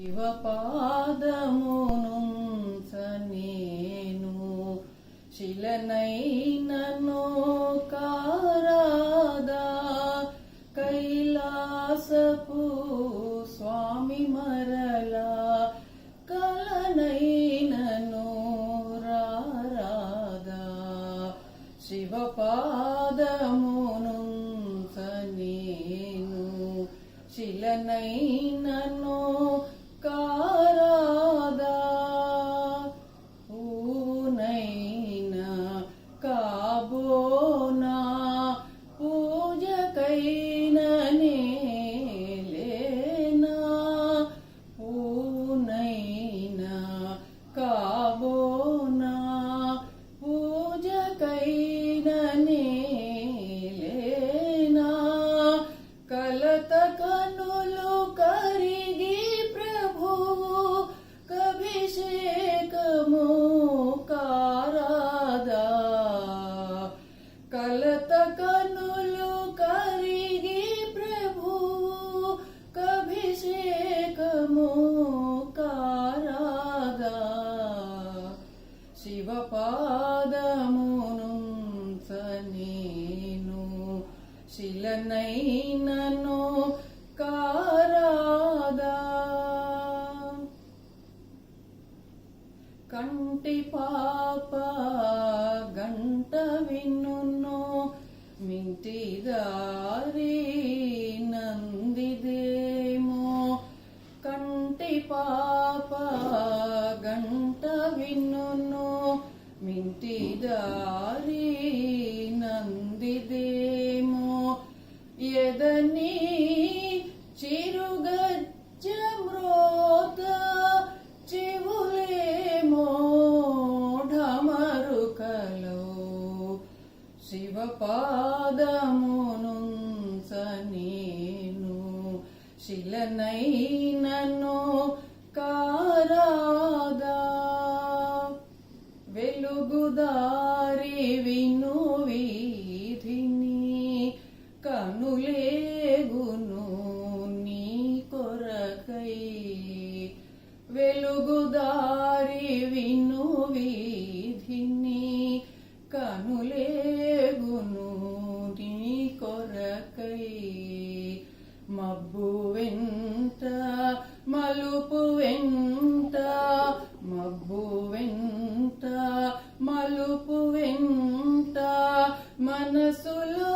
శివపాదమును నేను శిలనైనను కారాదా కైలాసపు స్వామి మరలా కలనైనను రారాదా శివపాదమును శిలనై కభిషేకము కారాదా. కలత కనులు కరిగి ప్రభువు కభిషేకము కారాదా. శివపాదమును నేను శిలనైనా పాప గంట విన్నును మింటి నందిదేమో. కంటి పాప గంట విన్నును మింటి శివపాదమునుంచనేను. శిలనైనను కారాదా. వెలుగుదారి విను వీధిని కనులేగును నీ కొరకై. వెలుగుదారి కనులేగును నీ కొరకై మబ్బు వెంట మలుపు వెంట మబ్బు వెంట మలుపు వెంట మనసులు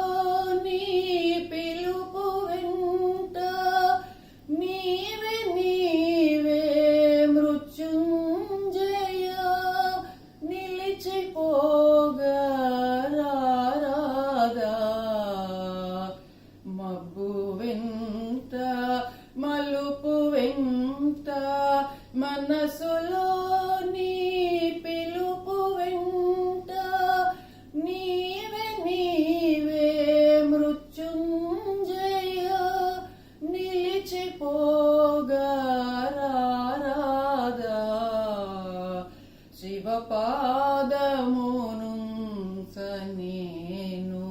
మనసులో నీ పిలుపు వెంట నీవే నీవే మృత్యుంజయ నిలిచిపోగరాదా శివపాదమును నేను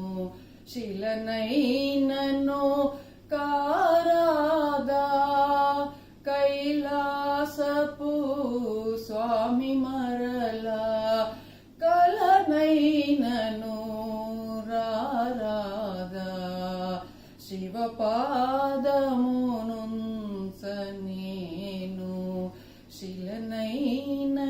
శిలనైనను కారాదా. స్వామి మరలా కలనైనను రారాదా శివపాదమును నేను శిలనైన